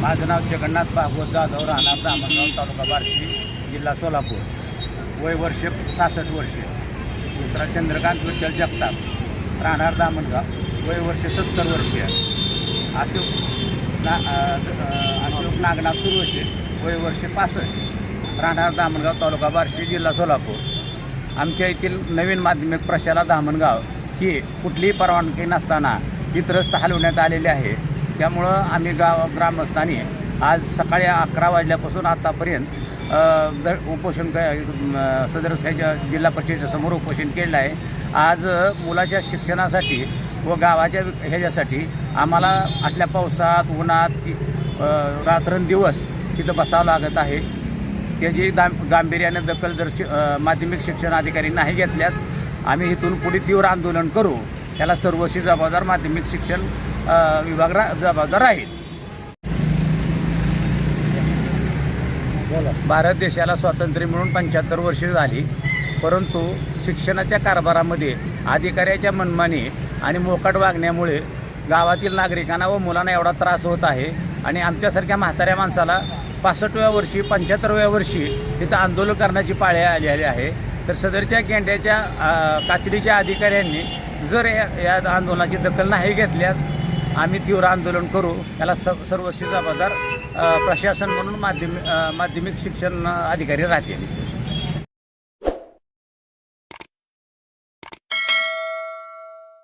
माझं नाव जगन्नाथ भागवत जाधव राहणार दामणगाव तालुका बार्शी जिल्हा सोलापूर. वय वर्ष सहासष्ट वर्षे. दुसरा चंद्रकांत विठ्ठल जगताप. राहणार दामणगाव वय वर्ष सत्तर वर्षे. अशोक ना अशोक नागनाथ सुरवशे वय वर्ष पासष्ट. राहणार दामणगाव तालुका बार्शी जिल्हा सोलापूर. आमच्या येथील नवीन माध्यमिक प्रशाला दामणगाव ही कुठलीही परवानगी नसताना ही त्रस्त हलवण्यात आलेली आहे. त्यामुळं आम्ही गाव ग्रामस्थांनी आज सकाळी अकरा वाजल्यापासून आतापर्यंत उपोषण क सदर ह्याच्या जिल्हा परिषदेच्या समोर उपोषण केलेलं आहे. आज मुलाच्या शिक्षणासाठी व गावाच्या ह्याच्यासाठी आम्हाला असल्या पावसात उन्हात रात्रंदिवस तिथं बसावं लागत आहे. त्याची दा गांभीर्याने दखल जर शि माध्यमिक शिक्षण अधिकारी नाही घेतल्यास आम्ही इथून पुढे तीव्र आंदोलन करू. त्याला सर्वशी जबाबदार माध्यमिक शिक्षण विभाग रा जबाबदार आहे भारत देशाला स्वातंत्र्य मिळून पंच्याहत्तर वर्षे झाली परंतु शिक्षणाच्या कारभारामध्ये अधिकाऱ्याच्या मनमानी आणि मोकाट वागण्यामुळे गावातील नागरिकांना व मुलांना एवढा त्रास होत आहे आणि आमच्यासारख्या म्हाताऱ्या माणसाला पासष्टव्या वर्षी पंच्याहत्तरव्या वर्षी तिथं आंदोलन करण्याची पाळ्या आलेली आहे. तर सदरच्या गेंड्याच्या कातडीच्या अधिकाऱ्यांनी जर या या आंदोलनाची दखल नाही घेतल्यास आम्ही तीव्र आंदोलन करू. याला स सर्वस्वी जबाबदार प्रशासन म्हणून माध्यमिक माध्यमिक शिक्षण अधिकारी राहतील.